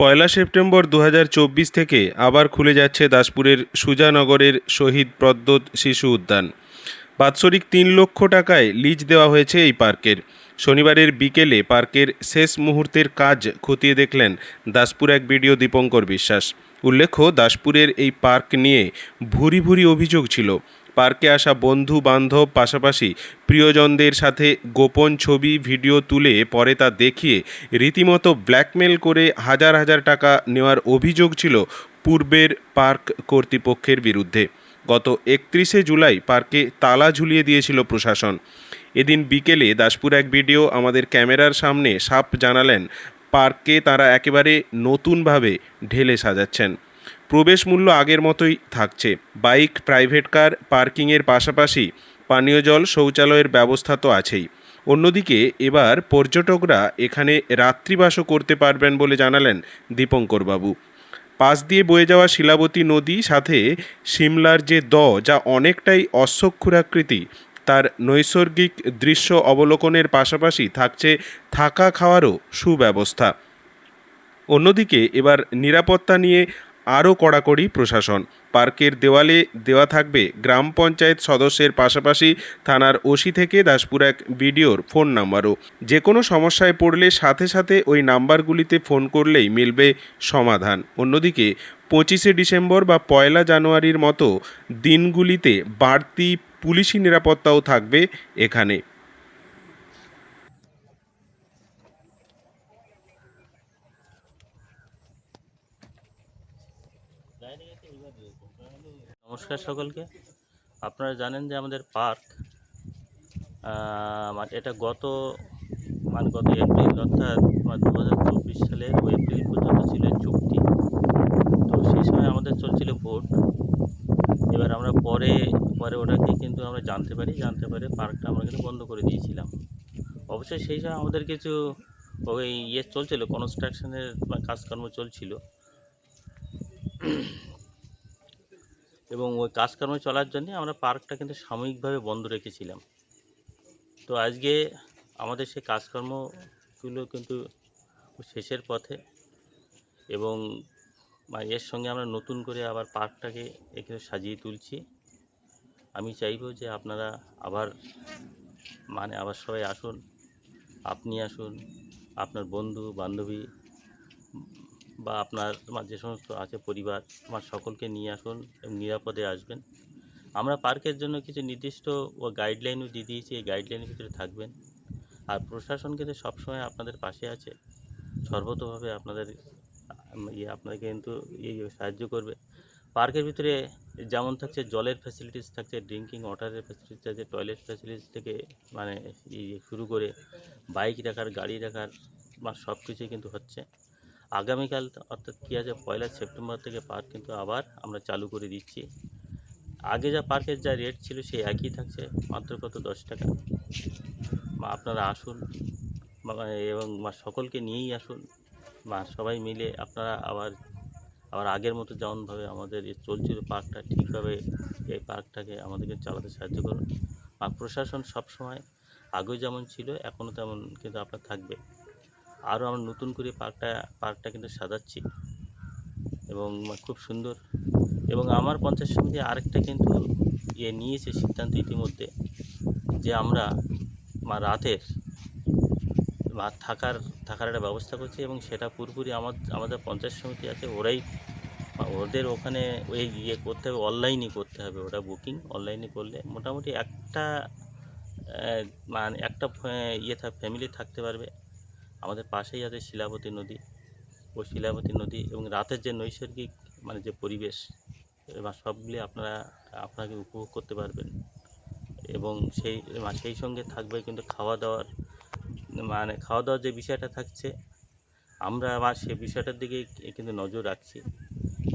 পয়লা September দু হাজার চব্বিশ থেকে আবার খুলে যাচ্ছে দাসপুরের সুজানগরের শহীদ প্রদ্যোত শিশু উদ্যান। বাৎসরিক তিন লক্ষ টাকায় লিজ দেওয়া হয়েছে এই পার্কের। শনিবারের বিকেলে পার্কের শেষ মুহূর্তের কাজ খতিয়ে দেখলেন দাসপুর এক বিডিও দীপঙ্কর বিশ্বাস। উল্লেখ্য, দাসপুরের এই পার্ক নিয়ে ভুরি ভুরি অভিযোগ ছিল। পার্কে আসা বন্ধু বান্ধব পাশাপাশি প্রিয়জনদের সাথে গোপন ছবি, ভিডিও তুলে পরে তা দেখিয়ে রীতিমতো ব্ল্যাকমেল করে হাজার হাজার টাকা নেওয়ার অভিযোগ ছিল পূর্বের পার্ক কর্তৃপক্ষের বিরুদ্ধে। গত একত্রিশে জুলাই পার্কে তালা ঝুলিয়ে দিয়েছিল প্রশাসন। এদিন বিকেলে দাসপুর এক ভিডিও আমাদের ক্যামেরার সামনে সাপ জানালেন পার্ককে তারা একেবারে নতুনভাবে ঢেলে সাজাচ্ছেন। প্রবেশ মূল্য আগের মতোই থাকছে। বাইক, প্রাইভেট কার, পার্কিংয়ের পাশাপাশি পানীয় জল শৌচালয়ের ব্যবস্থা তো আছেই। অন্যদিকে এবার পর্যটকরা এখানে রাত্রিবাসও করতে পারবেন বলে জানালেন দীপঙ্কর বাবু। পাশ দিয়ে বয়ে যাওয়া শিলাবতী নদী সাথে সিমলার যে দ, যা অনেকটাই অশ্বক্ষুরাকৃতি তার নৈসর্গিক দৃশ্য অবলোকনের পাশাপাশি থাকছে থাকা খাওয়ারও সুব্যবস্থা। অন্যদিকে এবার নিরাপত্তা নিয়ে আরও কড়াকড়ি প্রশাসন। পার্কের দেওয়ালে দেওয়া থাকবে গ্রাম পঞ্চায়েত সদস্যের পাশাপাশি থানার ওসি থেকে দাসপুর এক বিডিওর ফোন নাম্বারও। যে কোনো সমস্যায় পড়লে সাথে সাথে ওই নাম্বারগুলিতে ফোন করলেই মিলবে সমাধান। অন্যদিকে পঁচিশে ডিসেম্বর বা পয়লা জানুয়ারির মতো দিনগুলিতে বাড়তি পুলিশি নিরাপত্তাও থাকবে এখানে। নমস্কার সকলকে। আপনারা জানেন যে আমাদের পার্ক মানে এটা গত মানে গত এপ্রিল অর্থাৎ দু হাজার চব্বিশ সালের এপ্রিল পর্যন্ত ছিল চুক্তি। তো সেই সময় আমাদের চলছিল ভোট। এবার আমরা পরে পরে ওটাকে কিন্তু আমরা জানতে পারি, জানতে পারে পার্কটা আমরা কিন্তু বন্ধ করে দিয়েছিলাম। অবশ্যই সেই সময় আমাদের কিছু ওই ইয়ে চলছিল কনস্ট্রাকশনের কাজকর্ম চলছিল। এবং ওই কাজকর্ম চলার জন্যে আমরা পার্কটা কিন্তু সাময়িকভাবে বন্ধ রেখেছিলাম। তো আজকে আমাদের সেই কাজকর্মগুলো কিন্তু শেষের পথে এবং এর সঙ্গে আমরা নতুন করে আবার পার্কটাকে এখানে সাজিয়ে তুলছি। আমি চাইব যে আপনারা আবার মানে আবার সবাই আসুন, আপনি আসুন, আপনার বন্ধু, বান্ধবী বা আপনার আমার যে সমস্ত আছে পরিবার আমার সকলকে নিয়ে আসুন, নিরাপদে আসবেন। আমরা পার্কের জন্য কিছু নির্দিষ্ট ও গাইডলাইনও দিয়ে দিয়েছি, এই গাইডলাইনের ভিতরে থাকবেন। আর প্রশাসন কিন্তু সবসময় আপনাদের পাশে আছে। সর্বতভাবে আপনাদের ইয়ে আপনাকে কিন্তু ইয়ে সাহায্য করবে। পার্কের ভিতরে যেমন থাকছে জলের ফ্যাসিলিটিস থাকছে ড্রিঙ্কিং ওয়াটারের ফ্যাসিলিটিস থাকছে টয়লেট ফ্যাসিলিটিস থেকে মানে ইয়ে শুরু করে বাইক রাখার, গাড়ি রাখার, বা সব কিছুই কিন্তু হচ্ছে। আগামীকাল অর্থাৎ কী আছে, পয়লা সেপ্টেম্বর থেকে পার্ক কিন্তু আবার আমরা চালু করে দিচ্ছি। আগে যা পার্কের যা রেট ছিল সেই একই থাকছে, মাত্র কত? দশ টাকা। আপনারা আসুন। এবং মা, সকলকে নিয়েই আসুন। মা, সবাই মিলে আপনারা আবার আবার আগের মতো যেমনভাবে আমাদের এ চলছিল পার্কটা ঠিকভাবে এই পার্কটাকে আমাদেরকে চালাতে সাহায্য করুন। আর প্রশাসন সবসময় আগেও যেমন ছিল, এখনও তেমন কিন্তু আপনার থাকবে। আরও আমরা নতুন করে পার্কটা পার্কটা কিন্তু সাজাচ্ছি। এবং খুব সুন্দর। এবং আমার পঞ্চায়েত সমিতি আরেকটা কিন্তু ইয়ে নিয়েছে সিদ্ধান্ত ইতিমধ্যে, যে আমরা মা রাতের মা থাকার থাকার একটা ব্যবস্থা করছি এবং সেটা পুরোপুরি আমার, আমাদের পঞ্চায়েত সমিতি আছে, ওরাই ওদের ওখানে ওই ইয়ে করতে হবে, অনলাইনই করতে হবে ওটা বুকিং, অনলাইনে করলে মোটামুটি একটা মানে একটা ইয়ে থাক ফ্যামিলি থাকতে পারবে। আমাদের পাশেই আছে শিলাবতী নদী। ও শিলাবতী নদী এবং রাতের যে নৈসর্গিক মানে যে পরিবেশ, এবার সবগুলি আপনারা, আপনাকে উপভোগ করতে পারবেন। এবং সেই সেই সঙ্গে থাকবে কিন্তু খাওয়া দাওয়ার মানে খাওয়া দাওয়ার যে বিষয়টা থাকছে, আমরা আবার সে বিষয়টার দিকে কিন্তু নজর রাখছি।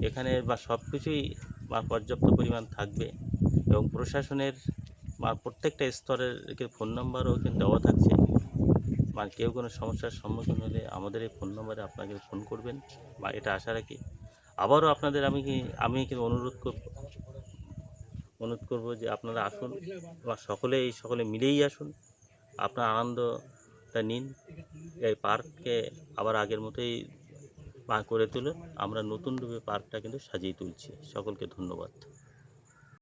এখানে বা সব কিছুই বা পর্যাপ্ত পরিমাণ থাকবে এবং প্রশাসনের বা প্রত্যেকটা স্তরের ফোন নাম্বারও কিন্তু দেওয়া থাকছে। বা কেউ কোনো সমস্যার সম্মুখীন হলে আমাদের এই ফোন নম্বরে আপনাকে ফোন করবেন বা এটা আশা রাখি। আবারও আপনাদের আমি আমি কিন্তু অনুরোধ করব অনুরোধ করব যে আপনারা আসুন বা সকলে, এই সকলে মিলেই আসুন। আপনার আনন্দটা নিন, এই পার্ককে আবার আগের মতোই করে তুলে আমরা নতুন রূপে পার্কটা কিন্তু সাজিয়ে তুলছি। সকলকে ধন্যবাদ।